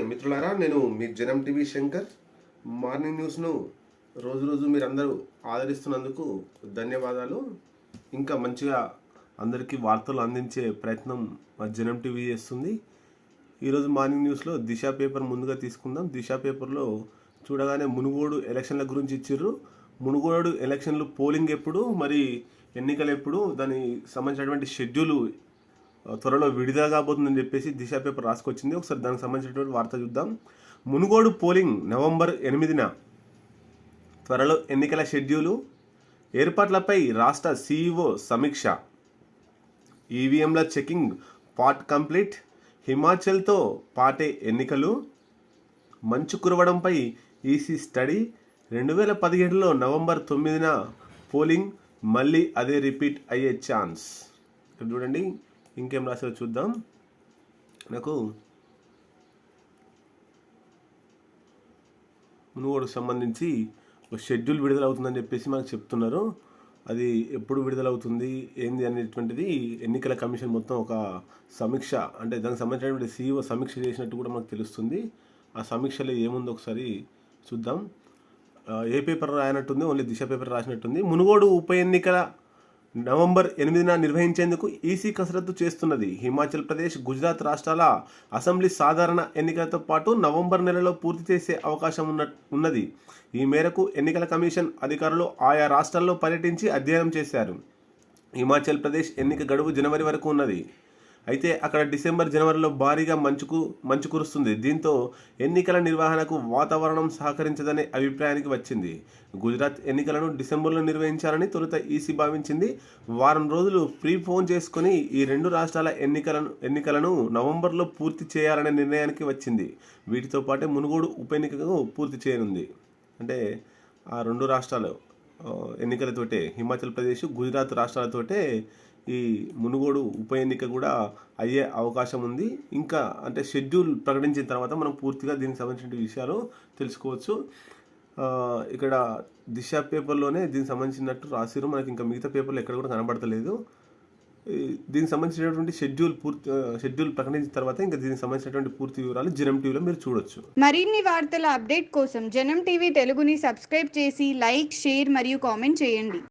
మిత్రులారా నేను మీ జనం టీవీ శంకర్. మార్నింగ్ న్యూస్ను రోజు రోజు మీరు అందరూ ఆదరిస్తున్నందుకు ధన్యవాదాలు. ఇంకా మంచిగా అందరికీ వార్తలు అందించే ప్రయత్నం మా జనం టీవీ చేస్తుంది. ఈరోజు మార్నింగ్ న్యూస్లో దిశ పేపర్ ముందుగా తీసుకుందాం. దిశ పేపర్లో చూడగానే మునుగోడు ఎలక్షన్ల గురించి ఇచ్చిర్రు. మునుగోడు ఎలక్షన్లు పోలింగ్ ఎప్పుడు మరి ఎన్నికలు ఎప్పుడు దానికి సంబంధించినటువంటి షెడ్యూలు త్వరలో విడుదల కాబోతుందని చెప్పేసి దిశ పేపర్ రాసుకొచ్చింది. ఒకసారి దానికి సంబంధించినటువంటి వార్త చూద్దాం. మునుగోడు పోలింగ్ నవంబర్ ఎనిమిదిన త్వరలో ఎన్నికల షెడ్యూలు. ఏర్పాట్లపై రాష్ట్ర సీఈఓ సమీక్ష. ఈవీఎంల చెకింగ్ పార్ట్ కంప్లీట్. హిమాచల్తో పాటే ఎన్నికలు. మంచు కురవడంపై ఈసీ స్టడీ. రెండు వేల పదిహేడులో నవంబర్ తొమ్మిదిన పోలింగ్ మళ్ళీ అదే రిపీట్ అయ్యే ఛాన్స్. ఇక్కడ చూడండి. ఇంకేం రాశారో చూద్దాం. నాకు మునుగోడుకు సంబంధించి ఒక షెడ్యూల్ విడుదల అవుతుందని చెప్పేసి మనకు చెప్తున్నారు. అది ఎప్పుడు విడుదలవుతుంది ఏంది అనేటువంటిది ఎన్నికల కమిషన్ మొత్తం ఒక సమీక్ష అంటే దానికి సంబంధించినటువంటి సీఈఓ సమీక్ష చేసినట్టు కూడా మనకు తెలుస్తుంది. ఆ సమీక్షలో ఏముందో ఒకసారి చూద్దాం. ఏ పేపర్ రాయనట్టుంది ఓన్లీ దిశ పేపర్ రాసినట్టుంది. మునుగోడు ఉప ఎన్నికల నవంబర్ ఎనిమిదిన నిర్వహించేందుకు ఈసీ కసరత్తు చేస్తున్నది. హిమాచల్ ప్రదేశ్ గుజరాత్ రాష్ట్రాల అసెంబ్లీ సాధారణ ఎన్నికలతో పాటు నవంబర్ నెలలో పూర్తి చేసే అవకాశం ఉన్న ఉన్నది. ఈ మేరకు ఎన్నికల కమిషన్ అధికారులు ఆయా రాష్ట్రాల్లో పర్యటించి అధ్యయనం చేశారు. హిమాచల్ ప్రదేశ్ ఎన్నిక గడువు జనవరి వరకు ఉన్నది. అయితే అక్కడ డిసెంబర్ జనవరిలో భారీగా మంచుకు మంచు కురుస్తుంది. దీంతో ఎన్నికల నిర్వహణకు వాతావరణం సహకరించదనే అభిప్రాయానికి వచ్చింది. గుజరాత్ ఎన్నికలను డిసెంబర్లో నిర్వహించాలని తొలుత ఈసీ భావించింది. వారం రోజులు ప్రీ ఫోన్ చేసుకుని ఈ రెండు రాష్ట్రాల ఎన్నికలను ఎన్నికలను నవంబర్లో పూర్తి చేయాలనే నిర్ణయానికి వచ్చింది. వీటితో పాటే మునుగోడు ఉప ఎన్నికకు పూర్తి చేయనుంది. అంటే ఆ రెండు రాష్ట్రాలు ఎన్నికలతోటే హిమాచల్ ప్రదేశ్ గుజరాత్ రాష్ట్రాలతోటే ఈ మునుగోడు ఉప ఎన్నిక కూడా అయ్యే అవకాశం ఉంది. ఇంకా అంటే షెడ్యూల్ ప్రకటించిన తర్వాత మనం పూర్తిగా దీనికి సంబంధించిన విషయాలు తెలుసుకోవచ్చు. ఇక్కడ దిశ పేపర్లోనే దీనికి సంబంధించినట్టు రాసిరు మనకి ఇంకా మిగతా పేపర్లు ఎక్కడ కూడా కనబడతలేదు. దీనికి సంబంధించినటువంటి షెడ్యూల్ పూర్తి షెడ్యూల్ ప్రకటించిన తర్వాత ఇంకా దీనికి సంబంధించినటువంటి పూర్తి వివరాలు జనం టీవీలో మీరు చూడొచ్చు. మరిన్ని వార్తల అప్డేట్ కోసం జనం టీవీ తెలుగుని సబ్స్క్రైబ్ చేసి లైక్ షేర్ మరియు కామెంట్ చేయండి.